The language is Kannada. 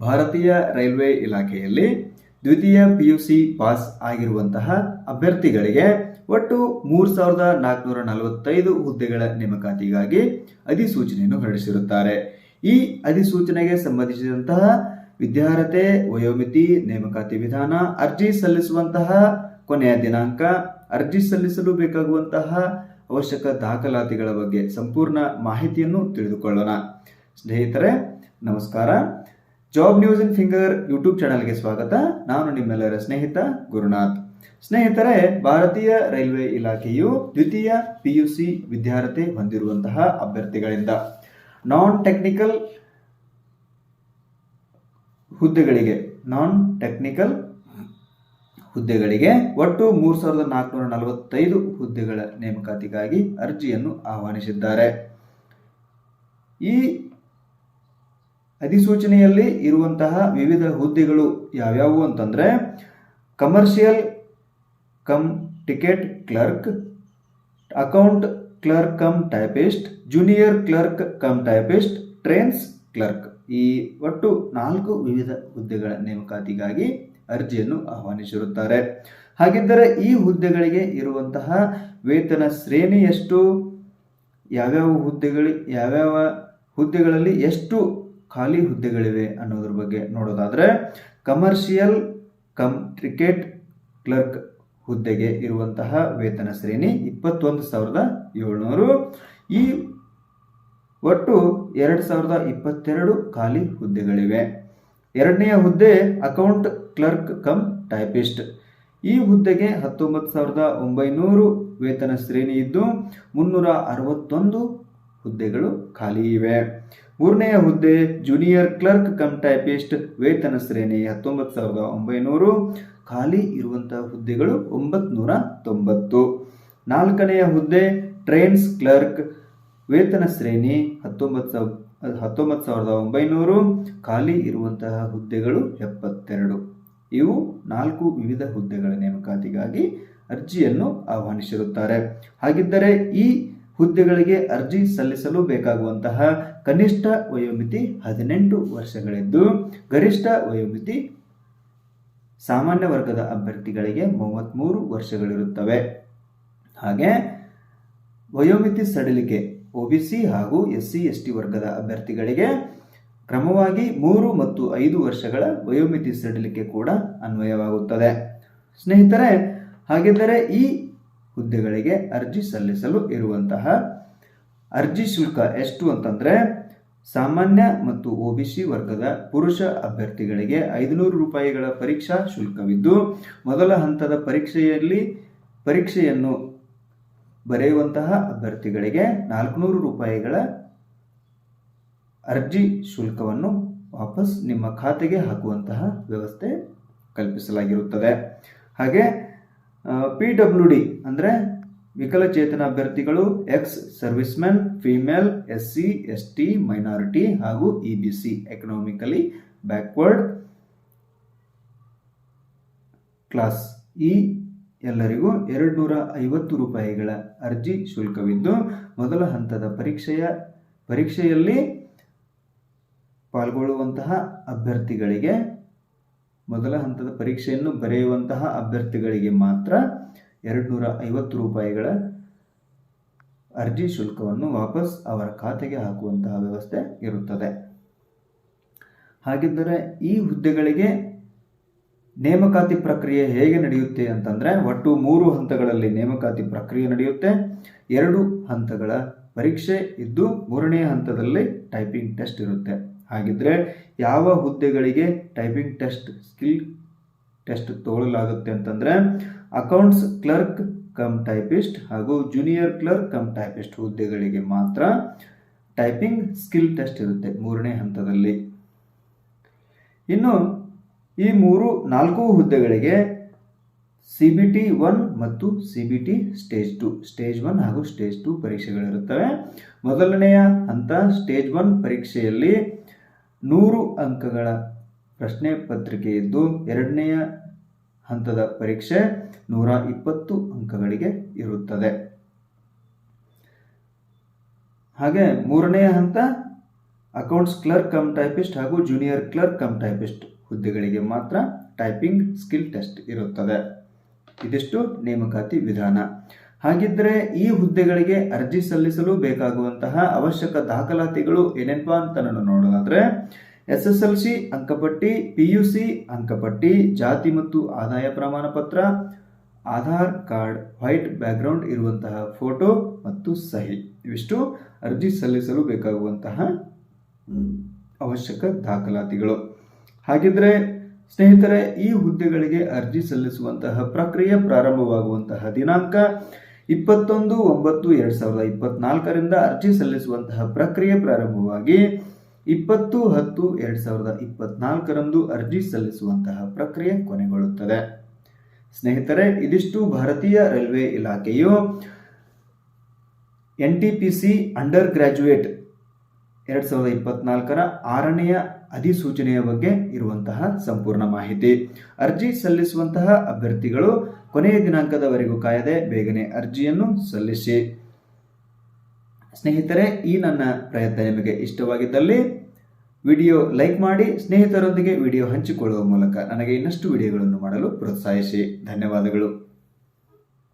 ಭಾರತೀಯ ರೈಲ್ವೆ ಇಲಾಖೆಯಲ್ಲಿ ದ್ವಿತೀಯ ಪಿಯುಸಿ ಪಾಸ್ ಆಗಿರುವಂತಹ ಅಭ್ಯರ್ಥಿಗಳಿಗೆ ಒಟ್ಟು ಮೂರು ಸಾವಿರದ ನಾಲ್ಕುನೂರ ನಲವತ್ತೈದು ಹುದ್ದೆಗಳ ನೇಮಕಾತಿಗಾಗಿ ಅಧಿಸೂಚನೆಯನ್ನು ಹೊರಡಿಸಿರುತ್ತಾರೆ. ಈ ಅಧಿಸೂಚನೆಗೆ ಸಂಬಂಧಿಸಿದಂತಹ ವಿದ್ಯಾರ್ಹತೆ, ವಯೋಮಿತಿ, ನೇಮಕಾತಿ ವಿಧಾನ, ಅರ್ಜಿ ಸಲ್ಲಿಸುವಂತಹ ಕೊನೆಯ ದಿನಾಂಕ, ಅರ್ಜಿ ಸಲ್ಲಿಸಲು ಬೇಕಾಗುವಂತಹ ಅವಶ್ಯಕ ದಾಖಲಾತಿಗಳ ಬಗ್ಗೆ ಸಂಪೂರ್ಣ ಮಾಹಿತಿಯನ್ನು ತಿಳಿದುಕೊಳ್ಳೋಣ. ಸ್ನೇಹಿತರೆ, ನಮಸ್ಕಾರ. Job news in finger YouTube ಚಾನಲ್ಗೆ ಸ್ವಾಗತ. ನಾನು ನಿಮ್ಮೆಲ್ಲರ ಸ್ನೇಹಿತ ಗುರುನಾಥ್. ಸ್ನೇಹಿತರೆ, ಭಾರತೀಯ ರೈಲ್ವೆ ಇಲಾಖೆಯು ದ್ವಿತೀಯ ಪಿಯುಸಿ ವಿದ್ಯಾರ್ಥಿ ಹೊಂದಿರುವಂತಹ ಅಭ್ಯರ್ಥಿಗಳಿಂದ ನಾನ್ ಟೆಕ್ನಿಕಲ್ ಹುದ್ದೆಗಳಿಗೆ ನಾನ್ ಟೆಕ್ನಿಕಲ್ ಹುದ್ದೆಗಳಿಗೆ ಒಟ್ಟು ಮೂರು ಸಾವಿರದ ನಾಲ್ಕುನೂರ ನಲವತ್ತೈದು ಹುದ್ದೆಗಳ ನೇಮಕಾತಿಗಾಗಿ ಅರ್ಜಿಯನ್ನು ಆಹ್ವಾನಿಸಿದ್ದಾರೆ. ಈ ಅಧಿಸೂಚನೆಯಲ್ಲಿ ಇರುವಂತಹ ವಿವಿಧ ಹುದ್ದೆಗಳು ಯಾವ್ಯಾವು ಅಂತಂದರೆ commercial cum ticket clerk account clerk cum typist junior clerk cum typist trains clerk ಈ ಒಟ್ಟು ನಾಲ್ಕು ವಿವಿಧ ಹುದ್ದೆಗಳ ನೇಮಕಾತಿಗಾಗಿ ಅರ್ಜಿಯನ್ನು ಆಹ್ವಾನಿಸಿರುತ್ತಾರೆ. ಹಾಗಿದ್ದರೆ ಈ ಹುದ್ದೆಗಳಿಗೆ ಇರುವಂತಹ ವೇತನ ಶ್ರೇಣಿ ಎಷ್ಟು ಯಾವ್ಯಾವ ಹುದ್ದೆಗಳು, ಯಾವ್ಯಾವ ಹುದ್ದೆಗಳಲ್ಲಿ ಎಷ್ಟು ಖಾಲಿ ಹುದ್ದೆಗಳಿವೆ ಅನ್ನೋದ್ರ ಬಗ್ಗೆ ನೋಡೋದಾದರೆ ಕಮರ್ಷಿಯಲ್ ಕಮ್ ಕ್ರಿಕೆಟ್ ಕ್ಲರ್ಕ್ ಹುದ್ದೆಗೆ ಇರುವಂತಹ ವೇತನ ಶ್ರೇಣಿ ಇಪ್ಪತ್ತೊಂದು ಸಾವಿರದ ಏಳ್ನೂರು. ಈ ಒಟ್ಟು ಎರಡು ಸಾವಿರದ ಇಪ್ಪತ್ತೆರಡು ಖಾಲಿ ಹುದ್ದೆಗಳಿವೆ. ಎರಡನೆಯ ಹುದ್ದೆ ಅಕೌಂಟ್ ಕ್ಲರ್ಕ್ ಕಮ್ ಟೈಪಿಸ್ಟ್ ಈ ಹುದ್ದೆಗೆ ಹತ್ತೊಂಬತ್ತು ಸಾವಿರದ ಒಂಬೈನೂರು ವೇತನ ಶ್ರೇಣಿ ಇದ್ದು ಮುನ್ನೂರ ಅರವತ್ತೊಂದು ಹುದ್ದೆಗಳು ಖಾಲಿ ಇವೆ. ಮೂರನೆಯ ಹುದ್ದೆ ಜೂನಿಯರ್ ಕ್ಲರ್ಕ್ ಕಮ್ ಟೈಪಿಸ್ಟ್ ವೇತನ ಶ್ರೇಣಿ ಹತ್ತೊಂಬತ್ತು ಸಾವಿರದ ಒಂಬೈನೂರು, ಖಾಲಿ ಇರುವಂತಹ ಹುದ್ದೆಗಳು ಒಂಬತ್ನೂರ ತೊಂಬತ್ತು. ನಾಲ್ಕನೆಯ ಹುದ್ದೆ ಟ್ರೈನ್ಸ್ ಕ್ಲರ್ಕ್ ವೇತನ ಶ್ರೇಣಿ ಹತ್ತೊಂಬತ್ತು ಸಾವಿರ, ಹತ್ತೊಂಬತ್ತು ಸಾವಿರದ ಒಂಬೈನೂರು, ಖಾಲಿ ಇರುವಂತಹ ಹುದ್ದೆಗಳು ಎಪ್ಪತ್ತೆರಡು. ಇವು ನಾಲ್ಕು ವಿವಿಧ ಹುದ್ದೆಗಳ ನೇಮಕಾತಿಗಾಗಿ ಅರ್ಜಿಯನ್ನು ಆಹ್ವಾನಿಸಿರುತ್ತಾರೆ. ಹಾಗಿದ್ದರೆ ಈ ಹುದ್ದೆಗಳಿಗೆ ಅರ್ಜಿ ಸಲ್ಲಿಸಲು ಬೇಕಾಗುವಂತಹ ಕನಿಷ್ಠ ವಯೋಮಿತಿ ಹದಿನೆಂಟು ವರ್ಷಗಳಿದ್ದು, ಗರಿಷ್ಠ ವಯೋಮಿತಿ ಸಾಮಾನ್ಯ ವರ್ಗದ ಅಭ್ಯರ್ಥಿಗಳಿಗೆ ಮೂವತ್ತ್ಮೂರು ವರ್ಷಗಳಿರುತ್ತವೆ. ಹಾಗೆ, ವಯೋಮಿತಿ ಸಡಿಲಿಕೆ ಒಬಿಸಿ ಹಾಗೂ ಎಸ್ ಸಿ, ಎಸ್ ಟಿ ವರ್ಗದ ಅಭ್ಯರ್ಥಿಗಳಿಗೆ ಕ್ರಮವಾಗಿ ಮೂರು ಮತ್ತು ಐದು ವರ್ಷಗಳ ವಯೋಮಿತಿ ಸಡಿಲಿಕೆ ಕೂಡ ಅನ್ವಯವಾಗುತ್ತದೆ. ಸ್ನೇಹಿತರೆ, ಹಾಗಿದ್ದರೆ ಈ ಹುದ್ದೆಗಳಿಗೆ ಅರ್ಜಿ ಸಲ್ಲಿಸಲು ಇರುವಂತಹ ಅರ್ಜಿ ಶುಲ್ಕ ಎಷ್ಟು ಅಂತಂದರೆ ಸಾಮಾನ್ಯ ಮತ್ತು ಒ ಬಿ ಸಿ ವರ್ಗದ ಪುರುಷ ಅಭ್ಯರ್ಥಿಗಳಿಗೆ ಐದುನೂರು ರೂಪಾಯಿಗಳ ಪರೀಕ್ಷಾ ಶುಲ್ಕವಿದ್ದು, ಮೊದಲ ಹಂತದ ಪರೀಕ್ಷೆಯಲ್ಲಿ ಪರೀಕ್ಷೆಯನ್ನು ಬರೆಯುವಂತಹ ಅಭ್ಯರ್ಥಿಗಳಿಗೆ ನಾಲ್ಕುನೂರು ರೂಪಾಯಿಗಳ ಅರ್ಜಿ ಶುಲ್ಕವನ್ನು ವಾಪಸ್ ನಿಮ್ಮ ಖಾತೆಗೆ ಹಾಕುವಂತಹ ವ್ಯವಸ್ಥೆ ಕಲ್ಪಿಸಲಾಗಿರುತ್ತದೆ. ಹಾಗೆ ಪಿ ಡಬ್ಲ್ಯೂ ಡಿ ಅಂದರೆ ವಿಕಲಚೇತನ ಅಭ್ಯರ್ಥಿಗಳು ex servicemen female S C S T minority ಹಾಗೂ E B C economically backward class ಈ ಎಲ್ಲರಿಗೂ ಎರಡು ನೂರ ಐವತ್ತು ರೂಪಾಯಿಗಳ ಅರ್ಜಿ ಶುಲ್ಕವಿದ್ದು, ಮೊದಲ ಹಂತದ ಪರೀಕ್ಷೆಯ, ಪರೀಕ್ಷೆಯಲ್ಲಿ ಪಾಲ್ಗೊಳ್ಳುವಂತಹ ಅಭ್ಯರ್ಥಿಗಳಿಗೆ ಮೊದಲ ಹಂತದ ಪರೀಕ್ಷೆಯನ್ನು ಬರೆಯುವಂತಹ ಅಭ್ಯರ್ಥಿಗಳಿಗೆ ಮಾತ್ರ ಎರಡು ನೂರ ಐವತ್ತು ರೂಪಾಯಿಗಳ ಅರ್ಜಿ ಶುಲ್ಕವನ್ನು ವಾಪಸ್ ಅವರ ಖಾತೆಗೆ ಹಾಕುವಂತಹ ವ್ಯವಸ್ಥೆ ಇರುತ್ತದೆ. ಹಾಗಿದ್ದರೆ ಈ ಹುದ್ದೆಗಳಿಗೆ ನೇಮಕಾತಿ ಪ್ರಕ್ರಿಯೆ ಹೇಗೆ ನಡೆಯುತ್ತೆ ಅಂತಂದರೆ ಒಟ್ಟು ಮೂರು ಹಂತಗಳಲ್ಲಿ ನೇಮಕಾತಿ ಪ್ರಕ್ರಿಯೆ ನಡೆಯುತ್ತೆ. ಎರಡು ಹಂತಗಳ ಪರೀಕ್ಷೆ ಇದ್ದು ಮೂರನೇ ಹಂತದಲ್ಲಿ ಟೈಪಿಂಗ್ ಟೆಸ್ಟ್ ಇರುತ್ತೆ. ಹಾಗಿದ್ರೆ ಯಾವ ಹುದ್ದೆಗಳಿಗೆ ಟೈಪಿಂಗ್ ಟೆಸ್ಟ್ ಸ್ಕಿಲ್ ಟೆಸ್ಟ್ ತಗೊಳ್ಳಲಾಗುತ್ತೆ ಅಂತಂದರೆ ಅಕೌಂಟ್ಸ್ ಕ್ಲರ್ಕ್ ಕಮ್ ಟೈಪಿಸ್ಟ್ ಹಾಗೂ ಜೂನಿಯರ್ ಕ್ಲರ್ಕ್ ಕಮ್ ಟೈಪಿಸ್ಟ್ ಹುದ್ದೆಗಳಿಗೆ ಮಾತ್ರ ಟೈಪಿಂಗ್ ಸ್ಕಿಲ್ ಟೆಸ್ಟ್ ಇರುತ್ತೆ ಮೂರನೇ ಹಂತದಲ್ಲಿ. ಇನ್ನು ಈ ಮೂರು, ನಾಲ್ಕು ಹುದ್ದೆಗಳಿಗೆ ಸಿ ಬಿ ಟಿ ಒನ್ ಮತ್ತು C B T stage two stage one ಹಾಗೂ ಸ್ಟೇಜ್ ಟು ಪರೀಕ್ಷೆಗಳಿರುತ್ತವೆ. ಮೊದಲನೆಯ ಹಂತ ಸ್ಟೇಜ್ ಒನ್ ಪರೀಕ್ಷೆಯಲ್ಲಿ ನೂರು ಅಂಕಗಳ ಪ್ರಶ್ನೆ ಪತ್ರಿಕೆ ಇದ್ದು ಎರಡನೆಯ ಹಂತದ ಪರೀಕ್ಷೆ ನೂರ ಇಪ್ಪತ್ತು ಅಂಕಗಳಿಗೆ ಇರುತ್ತದೆ. ಹಾಗೆ ಮೂರನೆಯ ಹಂತ ಅಕೌಂಟ್ಸ್ ಕ್ಲರ್ಕ್ ಕಮ್ ಟೈಪಿಸ್ಟ್ ಹಾಗೂ ಜೂನಿಯರ್ ಕ್ಲರ್ಕ್ ಕಮ್ ಟೈಪಿಸ್ಟ್ ಹುದ್ದೆಗಳಿಗೆ ಮಾತ್ರ ಟೈಪಿಂಗ್ ಸ್ಕಿಲ್ ಟೆಸ್ಟ್ ಇರುತ್ತದೆ. ಇದಿಷ್ಟು ನೇಮಕಾತಿ ವಿಧಾನ. ಹಾಗಿದ್ದರೆ ಈ ಹುದ್ದೆಗಳಿಗೆ ಅರ್ಜಿ ಸಲ್ಲಿಸಲು ಬೇಕಾಗುವಂತಹ ಅವಶ್ಯಕ ದಾಖಲಾತಿಗಳು ಏನೇನಪ್ಪ ಅಂತ ನಾನು ನೋಡೋದಾದ್ರೆ, ಎಸ್ ಎಸ್ ಎಲ್ ಸಿ ಅಂಕಪಟ್ಟಿ, ಪಿ ಯು ಸಿ ಅಂಕಪಟ್ಟಿ, ಜಾತಿ ಮತ್ತು ಆದಾಯ ಪ್ರಮಾಣ ಪತ್ರ ಆಧಾರ್ ಕಾರ್ಡ್, ವೈಟ್ ಬ್ಯಾಕ್ಗ್ರೌಂಡ್ ಇರುವಂತಹ ಫೋಟೋ ಮತ್ತು ಸಹಿ. ಇವಿಷ್ಟು ಅರ್ಜಿ ಸಲ್ಲಿಸಲು ಬೇಕಾಗುವಂತಹ ಅವಶ್ಯಕ ದಾಖಲಾತಿಗಳು. ಹಾಗಿದ್ರೆ ಸ್ನೇಹಿತರೆ, ಈ ಹುದ್ದೆಗಳಿಗೆ ಅರ್ಜಿ ಸಲ್ಲಿಸುವಂತಹ ಪ್ರಕ್ರಿಯೆ ಪ್ರಾರಂಭವಾಗುವಂತಹ ದಿನಾಂಕ ಇಪ್ಪತ್ತೊಂದು, ಒಂಬತ್ತು, ಎರಡು ಸಾವಿರದ ಇಪ್ಪತ್ನಾಲ್ಕರಿಂದ ಅರ್ಜಿ ಸಲ್ಲಿಸುವಂತಹ ಪ್ರಕ್ರಿಯೆ ಪ್ರಾರಂಭವಾಗಿ ಇಪ್ಪತ್ತು, ಹತ್ತು, ಎರಡು ಸಾವಿರದ ಇಪ್ಪತ್ನಾಲ್ಕರಂದು ಅರ್ಜಿ ಸಲ್ಲಿಸುವಂತಹ ಪ್ರಕ್ರಿಯೆ ಕೊನೆಗೊಳ್ಳುತ್ತದೆ. ಸ್ನೇಹಿತರೆ, ಇದಿಷ್ಟು ಭಾರತೀಯ ರೈಲ್ವೆ ಇಲಾಖೆಯು N T P C undergraduate ಎರಡು ಸಾವಿರದ ಇಪ್ಪತ್ನಾಲ್ಕರ ಆರನೆಯ ಅಧಿಸೂಚನೆಯ ಬಗ್ಗೆ ಇರುವಂತಹ ಸಂಪೂರ್ಣ ಮಾಹಿತಿ. ಅರ್ಜಿ ಸಲ್ಲಿಸುವಂತಹ ಅಭ್ಯರ್ಥಿಗಳು ಕೊನೆಯ ದಿನಾಂಕದವರೆಗೂ ಕಾಯದೆ ಬೇಗನೆ ಅರ್ಜಿಯನ್ನು ಸಲ್ಲಿಸಿ. ಸ್ನೇಹಿತರೆ, ಈ ನನ್ನ ಪ್ರಯತ್ನ ನಿಮಗೆ ಇಷ್ಟವಾಗಿದ್ದಲ್ಲಿ ವಿಡಿಯೋ ಲೈಕ್ ಮಾಡಿ, ಸ್ನೇಹಿತರೊಂದಿಗೆ ವಿಡಿಯೋ ಹಂಚಿಕೊಳ್ಳುವ ಮೂಲಕ ನನಗೆ ಇನ್ನಷ್ಟು ವಿಡಿಯೋಗಳನ್ನು ಮಾಡಲು ಪ್ರೋತ್ಸಾಹಿಸಿ. ಧನ್ಯವಾದಗಳು.